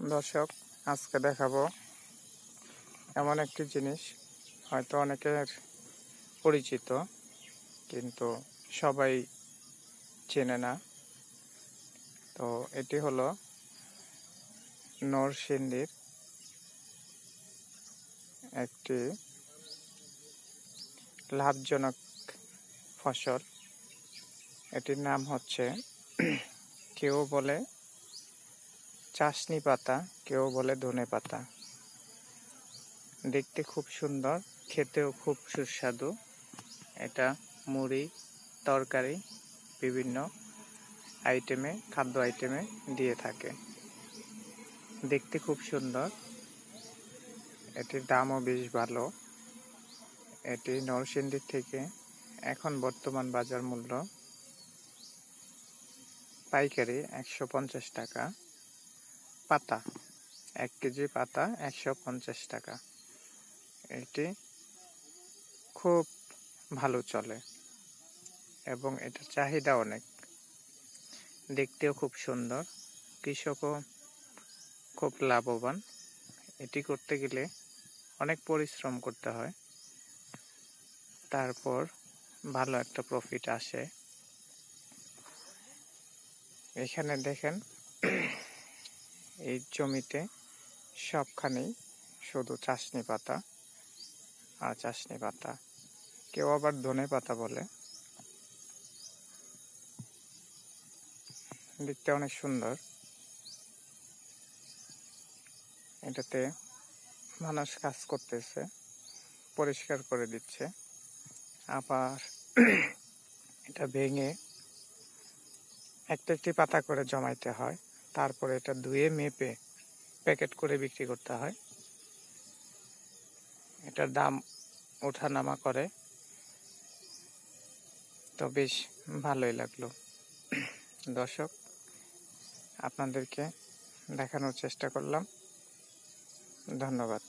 দর্শক, আজকে দেখাবো এমন একটি জিনিস, হয়তো অনেকের পরিচিত, কিন্তু সবাই চেনে না। তো এটি হলো নরসিংদীর একটি লাভজনক ফসল। এটির নাম হচ্ছে কেউ বলে চাশনি পাতা, কেউ বলে ধনে পাতা। দেখতে খুব সুন্দর, খেতেও খুব সুস্বাদু। এটা মুড়ি, তরকারি, বিভিন্ন আইটেমে, খাদ্য আইটেমে দিয়ে থাকে। দেখতে খুব সুন্দর। এটির দামও বেশ ভালো। এটি নরসিংদীর থেকে এখন বর্তমান বাজার মূল্য পাইকারি একশো পঞ্চাশ টাকা। পাতা, এক কেজি পাতা একশো পঞ্চাশ টাকা। এটি খুব ভালো চলে এবং এটার চাহিদা অনেক। দেখতেও খুব সুন্দর, কৃষকও খুব লাভবান। এটি করতে গেলে অনেক পরিশ্রম করতে হয়। তারপর ভালো একটা প্রফিট আসে। এখানে দেখেন এই জমিতে সবখানেই শুধু চাশনি পাতা আর চাশনি পাতা। কেউ আবার ধনে পাতা বলে। দেখতে অনেক সুন্দর। এটাতে মানুষ কাজ করতেছে, পরিষ্কার করে দিচ্ছে। আবার এটা ভেঙে একটা একটি পাতা করে জমাইতে হয়। তারপরে এটা ধুয়ে মেপে প্যাকেট করে বিক্রি করতে হয়। এটার দাম ওঠানামা করে। তো বেশ ভালোই লাগল। দর্শক, আপনাদেরকে দেখানোর চেষ্টা করলাম। ধন্যবাদ।